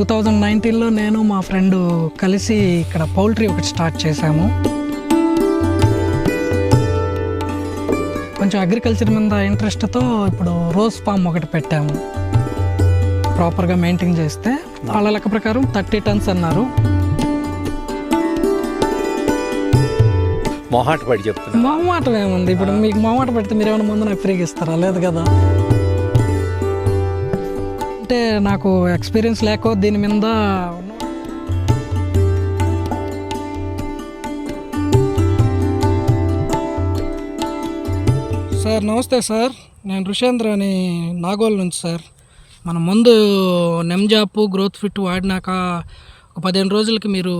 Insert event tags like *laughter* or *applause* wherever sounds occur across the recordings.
Two thousand నైన్టీన్లో నేను మా ఫ్రెండ్ కలిసి ఇక్కడ పౌల్ట్రీ ఒకటి స్టార్ట్ చేశాము. కొంచెం అగ్రికల్చర్ మీద ఇంట్రెస్ట్తో ఇప్పుడు రోజ్ ఫామ్ ఒకటి పెట్టాము. ప్రాపర్గా మెయింటైన్ చేస్తే వాళ్ళ లెక్క ప్రకారం థర్టీ టన్స్ అన్నారు. మొహాట పడి చెప్తున్నా. మొహమాటం ఏముంది ఇప్పుడు మీకు మొహమాట పెడితే మీరు ఏమైనా ముందు నాకు ఫ్రీగా ఇస్తారా? లేదు కదా. అంటే నాకు ఎక్స్పీరియన్స్ లేక దీని మీద సార్ నమస్తే సార్. నేను రుషేంద్ర అని నాగోల్ నుంచి సార్. మన ముందు నెమ్జాప్ గ్రోత్ ఫిట్ వాడినాక ఒక పదిహేను రోజులకి మీరు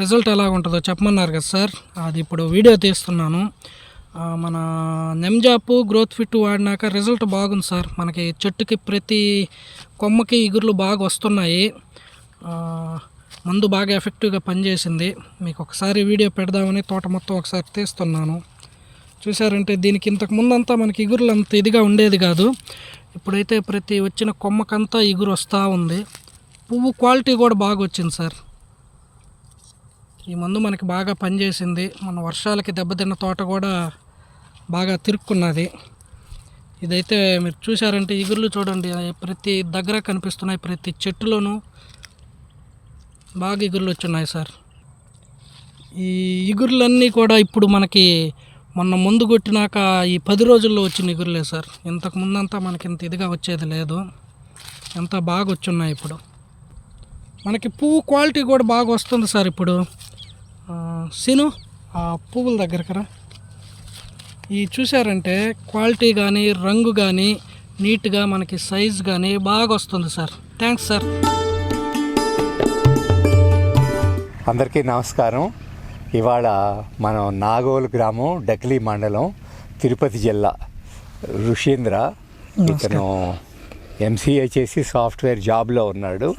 రిజల్ట్ ఎలా ఉంటుందో చెప్పమన్నారు కదా సార్. అది ఇప్పుడు వీడియో తీస్తున్నాను. మన నెమ్జాప్ గ్రోత్ ఫిట్ వాడినాక రిజల్ట్ బాగుంది సార్. మనకి చెట్టుకి ప్రతి కొమ్మకి ఇగుర్లు బాగా వస్తున్నాయి. మందు బాగా ఎఫెక్టివ్గా పనిచేసింది. మీకు ఒకసారి వీడియో పెడదామని తోట మొత్తం ఒకసారి తీస్తున్నాను. చూసారంటే దీనికి ఇంతకు ముందంతా మనకి ఇగురులు అంత ఇదిగా ఉండేది కాదు. ఇప్పుడైతే ప్రతి వచ్చిన కొమ్మకంతా ఇగురు వస్తూ ఉంది. పువ్వు క్వాలిటీ కూడా బాగా వచ్చింది సార్. ఈ మందు మనకి బాగా పనిచేసింది. మన వర్షాలకి దెబ్బతిన్న తోట కూడా బాగా తిరుక్కున్నది. ఇదైతే మీరు చూసారంటే ఇగుర్లు చూడండి ప్రతి దగ్గర కనిపిస్తున్నాయి ప్రతి చెట్టులోనూ బాగా ఇగుర్లు వచ్చున్నాయి సార్. ఈ ఇగుర్లన్నీ కూడా ఇప్పుడు మనకి మొన్న ముందు కొట్టినాక ఈ పది రోజుల్లో వచ్చిన ఇగురులే సార్. ఇంతకు ముందంతా మనకి ఇంత ఇదిగా వచ్చేది లేదు. ఎంత బాగా వచ్చున్నాయి ఇప్పుడు. మనకి పువ్వు క్వాలిటీ కూడా బాగా వస్తుంది సార్ ఇప్పుడు. సిను సీను ఆ పువ్వుల దగ్గరకరా? ఈ చూసారంటే క్వాలిటీ కానీ రంగు కానీ నీట్గా మనకి సైజ్ కానీ బాగా వస్తుంది సార్. Thanks sir. అందరికీ నమస్కారం. ఇవాళ మనం నాగోలు గ్రామం డక్లీ మండలం తిరుపతి జిల్లా. ఋషీంద్ర ఇతను ఎంసీఏ చేసి సాఫ్ట్వేర్ జాబ్లో ఉన్నాడు.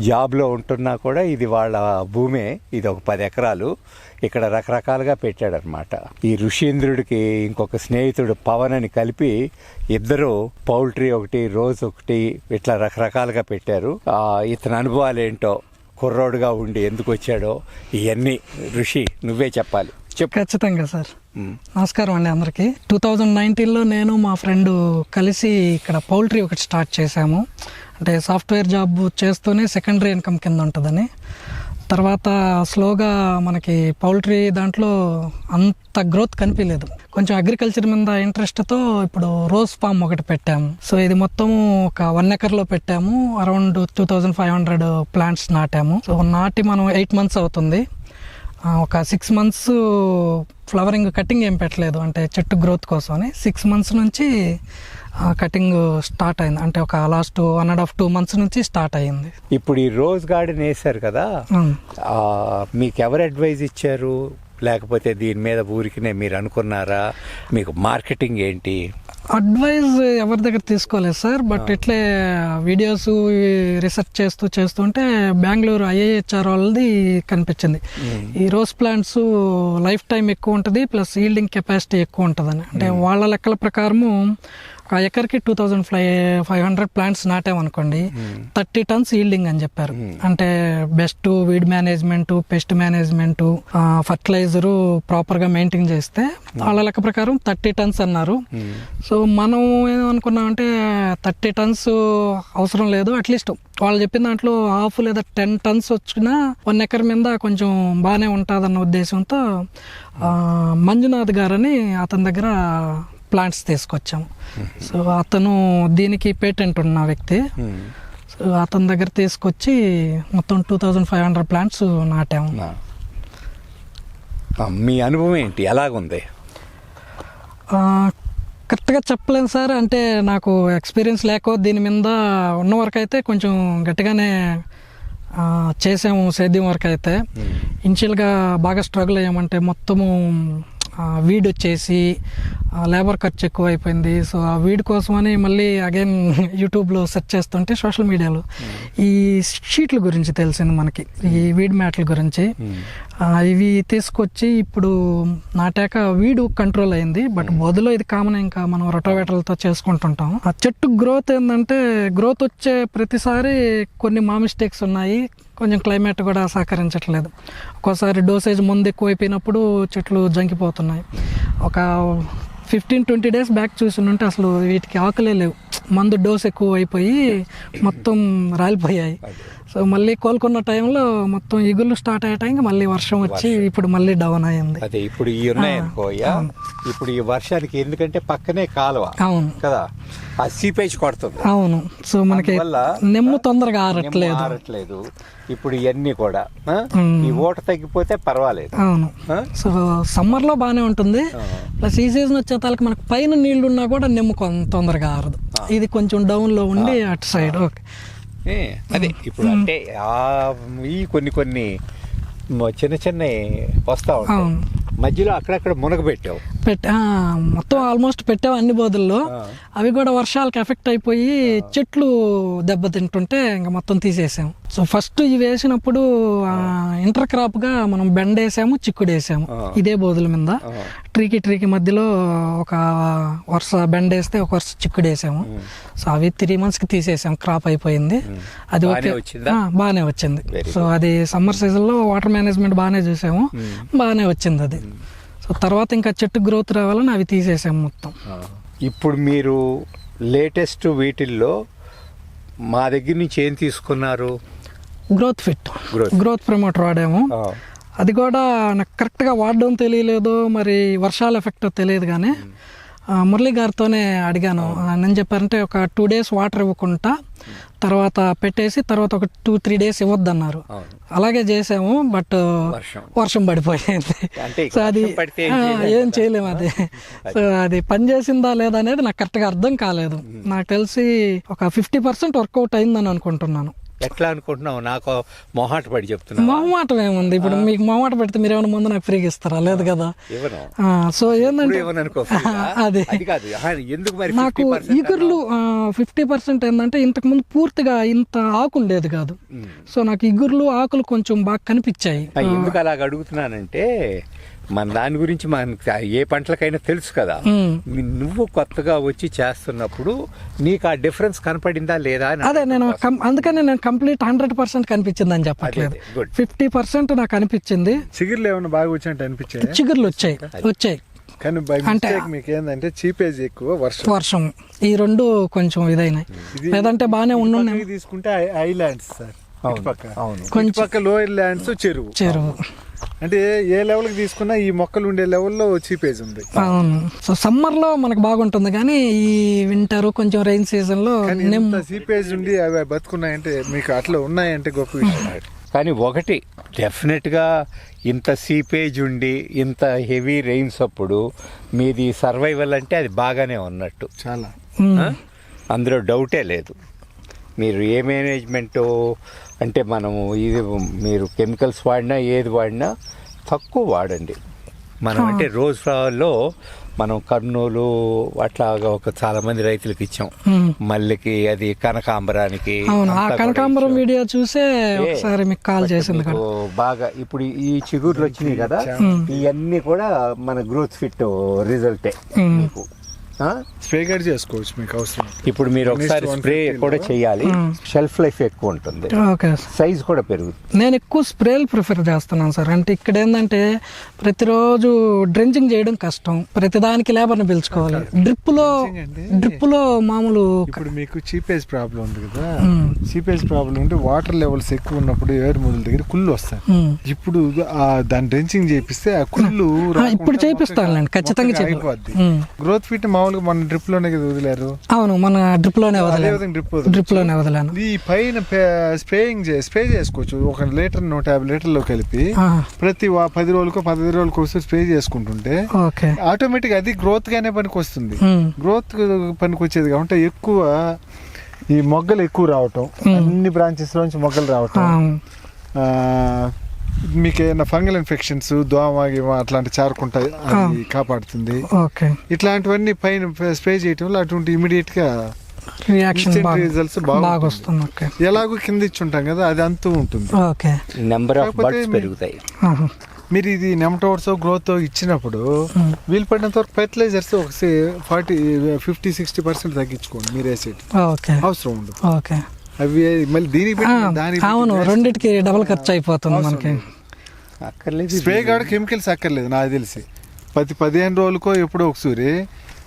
జాబ్లో ఉంటున్నా కూడా ఇది వాళ్ళ భూమే ఇది ఒక పది ఎకరాలు. ఇక్కడ రకరకాలుగా పెట్టాడనమాట ఈ ఋషీంద్రుడికి ఇంకొక స్నేహితుడు పవన్ అని కలిపి ఇద్దరు పౌల్ట్రీ ఒకటి రోజ్ ఒకటి ఇట్లా రకరకాలుగా పెట్టారు. ఆ, ఇతని అనుభవాలు ఏంటో కుర్రోడుగా ఉండి ఎందుకు వచ్చాడో ఇవన్నీ ఋషి నువ్వే చెప్పాలి. చెప్పు. ఖచ్చితంగా సార్. నమస్కారం అండి అందరికీ. టూ థౌజండ్ నైన్టీన్లో నేను మా ఫ్రెండ్ కలిసి ఇక్కడ పౌల్ట్రీ ఒకటి స్టార్ట్ చేశాము. అంటే సాఫ్ట్వేర్ జాబ్ చేస్తూనే సెకండరీ ఇన్కమ్ కింద ఉంటుందని. తర్వాత స్లోగా మనకి పౌల్ట్రీ దాంట్లో అంత గ్రోత్ కనిపించలేదు కొంచెం అగ్రికల్చర్ మీద ఇంట్రెస్ట్తో ఇప్పుడు రోజ్ ఫామ్ ఒకటి పెట్టాము సో ఇది మొత్తం ఒక వన్ ఎకర్లో పెట్టాము. Around two thousand five hundred plants నాటాము. So నాటి మనం ఎయిట్ మంత్స్ అవుతుంది. ఒక సిక్స్ మంత్స్ ఫ్లవరింగ్ కటింగ్ ఏం పెట్టలేదు. అంటే చెట్టు గ్రోత్ కోసమని సిక్స్ మంత్స్ నుంచి కటింగ్ స్టార్ట్ అయింది. అంటే ఒక last one and half two months నుంచి స్టార్ట్ అయ్యింది. ఇప్పుడు ఈ రోజ్ గార్డెన్ వేశారు కదా? మీకు ఎవరు అడ్వైజ్ ఇచ్చారు? లేకపోతే దీని మీద ఊరికినే మీరు అనుకున్నారా? మీకు మార్కెటింగ్ ఏంటి? అడ్వైజ్ ఎవరి దగ్గర తీసుకోలేదు సార్ బట్ ఇట్లే వీడియోస్ రీసెర్చ్ చేస్తూ చేస్తుంటే బెంగళూరు ఐఐహెచ్ఆర్ వాళ్ళది కనిపించింది. ఈ రోజ్ ప్లాంట్స్ లైఫ్ టైం ఎక్కువ ఉంటుంది ప్లస్ ఈల్డింగ్ కెపాసిటీ ఎక్కువ ఉంటుందని. అంటే వాళ్ళ లెక్కల ప్రకారము ఒక ఎకర్కి two thousand five five hundred plants నాటామనుకోండి thirty tons yielding అని చెప్పారు. అంటే best weed management pest management fertiliser ప్రాపర్గా మెయింటైన్ చేస్తే వాళ్ళ లెక్క ప్రకారం థర్టీ టన్స్ అన్నారు. సో మనం ఏమనుకున్నామంటే థర్టీ టన్స్ అవసరం లేదు అట్లీస్ట్ వాళ్ళు చెప్పిన దాంట్లో హాఫ్ లేదా టెన్ టన్స్ వచ్చినా వన్ ఎకర్ మీద కొంచెం బాగానే ఉంటుందన్న ఉద్దేశంతో ఆ, మంజునాథ్ గారని అతని దగ్గర ప్లాంట్స్ తీసుకొచ్చాము సో అతను దీనికి పేటెంట్ ఉన్న వ్యక్తి. సో అతని దగ్గర తీసుకొచ్చి మొత్తం two thousand five hundred plants నాటాము. మీ అనుభవం ఏంటి? ఎలాగుంది? కరెక్ట్గా చెప్పలేను సార్. అంటే నాకు ఎక్స్పీరియన్స్ లేక దీని మీద ఉన్న వరకు అయితే కొంచెం గట్టిగానే చేసాము సేద్యం వరకు అయితే. ఇనిషియల్గా బాగా స్ట్రగుల్ అయ్యామంటే మొత్తము వీడ్ వచ్చేసి లేబర్ ఖర్చు ఎక్కువ అయిపోయింది సో ఆ వీడ్ కోసమని మళ్ళీ అగైన్ *laughs* యూట్యూబ్లో సెర్చ్ చేస్తుంటే సోషల్ మీడియాలో ఈ షీట్ల గురించి తెలిసింది మనకి. ఈ వీడ్ మ్యాట్ల గురించి. ఆ, ఇవి తీసుకొచ్చి ఇప్పుడు నాటాక వీడు కంట్రోల్ అయింది. బట్ బదులు ఇది కామన్ ఇంకా మనం రొటోవేటర్లతో చేసుకుంటుంటాం. ఆ చెట్టు గ్రోత్ ఏంటంటే గ్రోత్ వచ్చే ప్రతిసారి కొన్ని మా మిస్టేక్స్ ఉన్నాయి. కొంచెం క్లైమేట్ కూడా సహకరించట్లేదు. ఒక్కోసారి డోసేజ్ ముందు ఎక్కువైపోయినప్పుడు చెట్లు జంకిపోతున్నాయి. ఒక ఫిఫ్టీన్ ట్వంటీ డేస్ బ్యాక్ చూసి ఉంటే అసలు వీటికి ఆకులే లేవు. మందు డోస్ ఎక్కువ అయిపోయి మొత్తం రాలిపోయాయి. సో మళ్ళీ కోలుకున్న టైంలో మొత్తం ఇగుళ్ళు స్టార్ట్ అయ్యే టైంకి మళ్ళీ వర్షం వచ్చి ఇప్పుడు మళ్ళీ డౌన్ అయింది అదే ఇప్పుడు ఈ ఉన్నాయనుకో అయ్యా ఇప్పుడు ఈ వర్షానికి ఎందుకంటే పక్కనే కాలువ. అవును. కదా? ఆ సీపేజ్ కొడుతుంది. అవును. సో మనకి నెమ్ము తొందరగా ఆరట్లేదు. ఆరట్లేదు. ఇప్పుడు ఇవన్నీ కూడా. ఈ ఊట తగ్గిపోతే పర్వాలేదు. అవును? సో సమ్మర్లో బాగానే ఉంటుంది. ప్లస్ ఈ సీజన్ వచ్చేతాలకి మనకు పైన నీళ్ళు ఉన్నా కూడా నెమ్ము తొందరగా ఆరదు. ఇది కొంచెం డౌన్లో ఉండి అటు సైడ్. ఓకే. అదే ఇప్పుడు అంటే ఆ ఈ కొన్ని కొన్ని చిన్న చిన్న వస్తా ఉంటాయి. మధ్యలో అక్కడక్కడ మునగబెట్టావు. పెట్ ఆ, మొత్తం ఆల్మోస్ట్ పెట్టావు అన్ని బోధుల్లో. అవి కూడా వర్షాలకు ఎఫెక్ట్ అయిపోయి చెట్లు దెబ్బతింటుంటే ఇంకా మొత్తం తీసేసాము సో ఫస్ట్ ఇవి వేసినప్పుడు ఇంటర్ క్రాప్గా మనం బెండ వేసాము చిక్కుడు వేసాము. ఇదే బోధుల మీద. ట్రీకి ట్రీకి మధ్యలో ఒక వరుస బెండ వేస్తే ఒక వరుస చిక్కుడు వేసాము సో అవి త్రీ మంత్స్కి తీసేసాం క్రాప్ అయిపోయింది. అది బాగానే ఓకే బాగానే వచ్చింది. సో అది సమ్మర్ సీజన్లో వాటర్ మేనేజ్మెంట్ బాగానే చూసాము. బాగానే వచ్చింది అది. సో తర్వాత ఇంకా చెట్టు గ్రోత్ రావాలని అవి తీసేసాము మొత్తం. ఇప్పుడు మీరు లేటెస్ట్ వీటిల్లో మా దగ్గర నుంచి ఏం తీసుకున్నారు? Growth fit. గ్రోత్ ప్రమోటర్ వాడాము. అది కూడా నాకు కరెక్ట్గా వాడడం తెలియలేదు మరి వర్షాల ఎఫెక్ట్ తెలియదు కానీ మురళి గారితోనే అడిగాను. నేను చెప్పారంటే ఒక టూ డేస్ వాటర్ ఇవ్వకుండా తర్వాత పెట్టేసి తర్వాత ఒక టూ త్రీ డేస్ ఇవ్వద్దన్నారు. అలాగే చేసాము బట్ వర్షం. పడిపోయింది. సో అది ఏం. చేయలేము అది. సో అది. పని చేసిందా లేదా అనేది నాకు కరెక్ట్గా అర్థం కాలేదు. నాకు తెలిసి ఒక ఫిఫ్టీ పర్సెంట్ వర్కౌట్ అయిందని అనుకుంటున్నాను. ఎట్లా అనుకుంటున్నావు? నాకు మొహాట పడి చెప్తున్నా మొహమాటం ఏముంది ఇప్పుడు మీకు మొహమాట పెడితే మీరు ఏమైనా ముందు నాకు ఫ్రీగా ఇస్తారా? లేదు కదా. సో ఏంటంటే. *laughs* అదే. ఎందుకు మరి నాకు 50% ఇగుర్లు ఫిఫ్టీ పర్సెంట్ ఏంటంటే ఇంతకు ముందు పూర్తిగా ఇంత ఆకు ఉండేది కాదు. సో నాకు ఇగుర్లు ఆకులు కొంచెం బాగా కనిపించాయి. ఎందుకు అలాగ అడుగుతున్నానంటే మన దాని గురించి మనకి ఏ పంటలకైనా తెలుసు కదా. నువ్వు కొత్తగా వచ్చి చేస్తున్నప్పుడు నీకు ఆ డిఫరెన్స్ కనపడిందా లేదా అని అదే నేను అందుకనే నేను కంప్లీట్ హండ్రెడ్ పర్సెంట్ కనిపించింది అని చెప్పట్లేదు. ఫిఫ్టీ పర్సెంట్ నాకు అనిపించింది. చిగుర్లు ఏమైనా బాగా వచ్చినట్టు అనిపించాయి? చిగుర్లు వచ్చాయి వచ్చాయి. కానీ బై మిస్టేక్ మీకు ఏంటంటే చీపేజ్ ఎక్కువ వర్షం. వర్షం. ఈ రెండు కొంచెం ఇదైనాయి. లేదంటే బాగానే పక్కకి తీసుకుంటే ఐ- ఐలాండ్స్ సార్. కొంచెం ఇటుపక్క లోయర్ ల్యాండ్స్ చెరువు. చెరువు. అంటే ఏ లెవెల్కి తీసుకున్నా ఈ మొక్కలు ఉండే లెవెల్లో చీపేజ్ ఉంది. అవును. సో సమ్మర్లో మనకు బాగుంటుంది కానీ ఈ వింటర్ కొంచెం రైన్ సీజన్లో సీపేజ్ ఉండి అవి బతుకున్నాయంటే మీకు అట్లా ఉన్నాయంటే గొప్ప విషయం కానీ ఒకటి డెఫినెట్గా ఇంత సీపేజ్ ఉండి ఇంత హెవీ రెయిన్స్ అప్పుడు మీది సర్వైవల్ అంటే అది బాగానే ఉన్నట్టు. చాలా? అందులో డౌటే లేదు. మీరు ఏ మేనేజ్మెంట్ అంటే మనము ఇది మీరు కెమికల్స్ వాడినా ఏది వాడినా తక్కువ వాడండి మనం అంటే రోజ్ ఫ్లవర్లో మనం కర్నూలు అట్లాగా ఒక చాలా మంది రైతులకు ఇచ్చాం. మల్లికి అది కనకాంబరానికి కనకాంబరం. వీడియో చూసే ఒకసారి మీకు కాల్ చేసింది బాగా ఇప్పుడు ఈ చిగుర్లు వచ్చినాయి కదా ఇవన్నీ కూడా మన గ్రోత్ ఫిట్ రిజల్టే. మీకు? స్ప్రే గడ్ చేసుకోవచ్చు మీకు అవసరం ఇప్పుడు మీరు ఒకసారి స్ప్రే 150 కూడా. చేయాలి. షెల్ఫ్ లైఫ్ ఎక్కువ ఉంటుంది. ఓకే సైజ్ కూడా పెరుగుతుంది. నేను ఎక్కువ స్ప్రేలు ప్రిఫర్ చేస్తున్నాను సార్ అంటే ఇక్కడ ఏంటంటే ప్రతిరోజు డ్రెంచింగ్ చేయడం కష్టం. ప్రతిదానికి లేబర్ని పిలుచుకోవాలి. డ్రిప్లో? డ్రిప్లో మామూలు ఇప్పుడు మీకు చీపేజ్ ప్రాబ్లం ఉంది కదా. ఉమ్, చీపేజ్ ప్రాబ్లం ఉంటే వాటర్ లెవెల్స్ ఎక్కువ ఉన్నప్పుడు ఏడు మొదల దగ్గర కుళ్ళు వస్తాయి. ఉమ్. ఇప్పుడు ఆ దాన్ని డ్రెంచింగ్ చేపిస్తే ఆ కుళ్ళు రాకుండా ఇప్పుడు మొక్కకి- ఖచ్చితంగా. గ్రోత్ ఫిట్ మామూలుగా మన డ్రిప్లోనే వదిలేరు? అవును మన డ్రిప్లోనే అదే వదిలాను. విధంగా డ్రిప్ డ్రిప్లోనే వదిలాను. ఈ పైన స్ప్రేయింగ్ స్ప్రే చేసుకోవచ్చు. ఒక లీటర్ నూట యాభై లీటర్లో కలిపి ప్రతి పది రోజులకు పదిహేను రోజులకు వస్తే స్ప్రే చేసుకుంటుంటే ఓకే. ఆటోమేటిక్ అది గ్రోత్ గానే పనికి వస్తుంది గ్రోత్ పనికి వచ్చేది కాబట్టి ఎక్కువ ఈ మొగ్గలు ఎక్కువ రావటం అన్ని బ్రాంచెస్ లోంచి మొగ్గలు రావటం మీకు ఏమైనా ఫంగల్ ఇన్ఫెక్షన్స్ దోమ గిమ అట్లాంటి చేరకుంటాయి అది కాపాడుతుంది. ఓకే. ఇట్లాంటివన్నీ పైన స్ప్రే చేయటం వల్ల అటువంటి ఇమీడియట్గా రియాక్షన్ Instant బాగా. వస్తుంది ఓకే. ఎలాగో కింద ఇచ్చి ఉంటాం కదా అది అంతూ ఉంటుంది. ఓకే. నెంబర్ ఆఫ్ బర్డ్స్ పెరుగుతాయి. మీరు ఇది నెమటోడ్స్ గ్రోత్ ఇచ్చినప్పుడు. వీలు పడినంత వరకు ఫెర్టిలైజర్స్ ఒక ఫార్టీ ఫిఫ్టీ సిక్స్టీ పర్సెంట్ తగ్గించుకోండి మీరు వేసేటి. ఓకే. అవసరం ఉండదు. ఓకే. అవి మళ్ళీ దీనికి అవును రెండిటికి డబల్ ఖర్చు అయిపోతుంది మనకి. అక్కర్లేదు స్ప్రే కాడ కెమికల్స్ అక్కర్లేదు నాకు తెలిసి. పది పదిహేను రోజులకో ఎప్పుడో ఒకసారి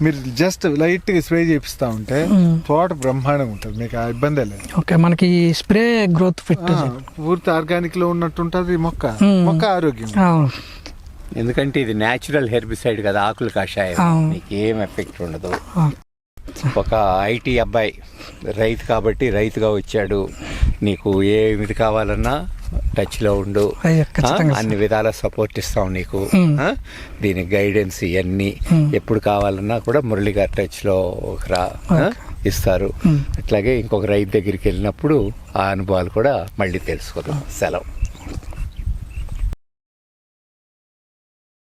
మీరు జస్ట్ లైట్గా స్ప్రే చేపిస్తా ఉంటే. తోట బ్రహ్మాండంగా ఉంటుంది మీకు ఆ ఇబ్బంది లేదు. ఓకే మనకి స్ప్రే గ్రోత్ ఫిట్ పూర్తి ఆర్గానిక్లో ఉన్నట్టు ఉంటది మొక్క. మొక్క ఆరోగ్యం. అవును. ఎందుకంటే ఇది న్యాచురల్ హెర్బిసైడ్ కదా ఆకులు కషాయం. నీకు ఏం ఎఫెక్ట్ ఉండదు ఒక ఐటీ అబ్బాయి. రైతు కాబట్టి రైతుగా వచ్చాడు. నీకు ఏ ఇది కావాలన్నా టచ్లో ఉండు. అన్ని విధాల సపోర్ట్ ఇస్తాం నీకు. దీని గైడెన్స్ ఇవన్నీ. ఎప్పుడు కావాలన్నా కూడా మురళి గారి టచ్లో రా ఇస్తారు. అట్లాగే ఇంకొక రైతు దగ్గరికి వెళ్ళినప్పుడు ఆ అనుభవాలు కూడా మళ్ళీ తెలుసుకుందాం. సెలవు.